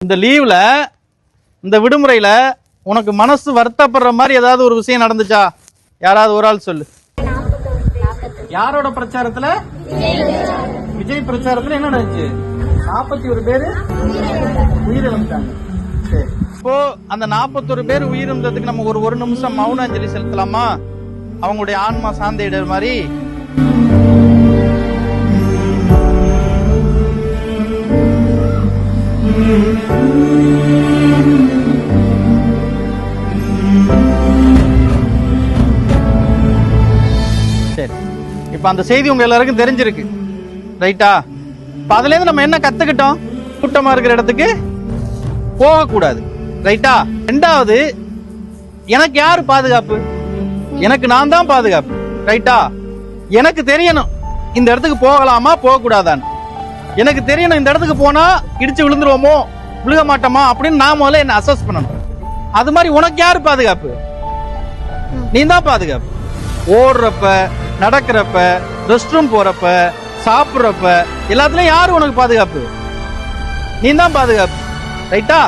இந்த லீவ்ல இந்த விடுமுறையில உனக்கு மனசு வருத்தப்படுற மாதிரி ஏதாவது ஒரு விஷயம் நடந்துச்சா? யாராவது ஒரு ஆள் சொல்லு. யாரோட பிரச்சாரத்துல? விஜய் பிரச்சாரத்துல என்ன நடந்துச்சு? நாற்பத்தி ஒரு பேரு உயிரிழந்தாங்க சரி. இப்போ அந்த நாற்பத்தொரு பேர் உயிரிழந்ததுக்கு நம்ம ஒரு ஒரு நிமிஷம் மௌன அஞ்சலி செலுத்தலாமா? அவங்களுடைய ஆன்மா சாந்தையிடுற மாதிரி சரி. இப்போ அந்த செய்தி உங்க எல்லாருக்கும் தெரிஞ்சிருக்கு. ரைட்டா இப்போ அதுலேருந்து நம்ம என்ன கத்துக்கிட்டோம்? கூட்டமா இருக்கிற இடத்துக்கு போகக்கூடாது. ரைட்டா ரெண்டாவது எனக்கு யாரு பாதுகாப்பு? எனக்கு நான் தான் பாதுகாப்பு. ரைட்டா எனக்கு தெரியணும் இந்த இடத்துக்கு போகலாமா போகக்கூடாதான்னு. எனக்கு தெரியணும் இந்த இடத்துக்கு போனா இடிச்சு விழுந்துருவோமோ விழுக மாட்டோமா அப்படின்னு நான் முதல்ல என்ன அசஸ் பண்ணணும். அது மாதிரி உனக்கு யாரு பாதுகாப்பு? நீ தான் பாதுகாப்பு. ஓடுறப்ப நடக்கிறப்ப ரெஸ்ட் ரூம் போறப்ப சாப்பிட்றப்ப எல்லாத்துலயும் யாரு உனக்கு பாதுகாப்பு? நீ தான் பாதுகாப்பு. ரைட்டா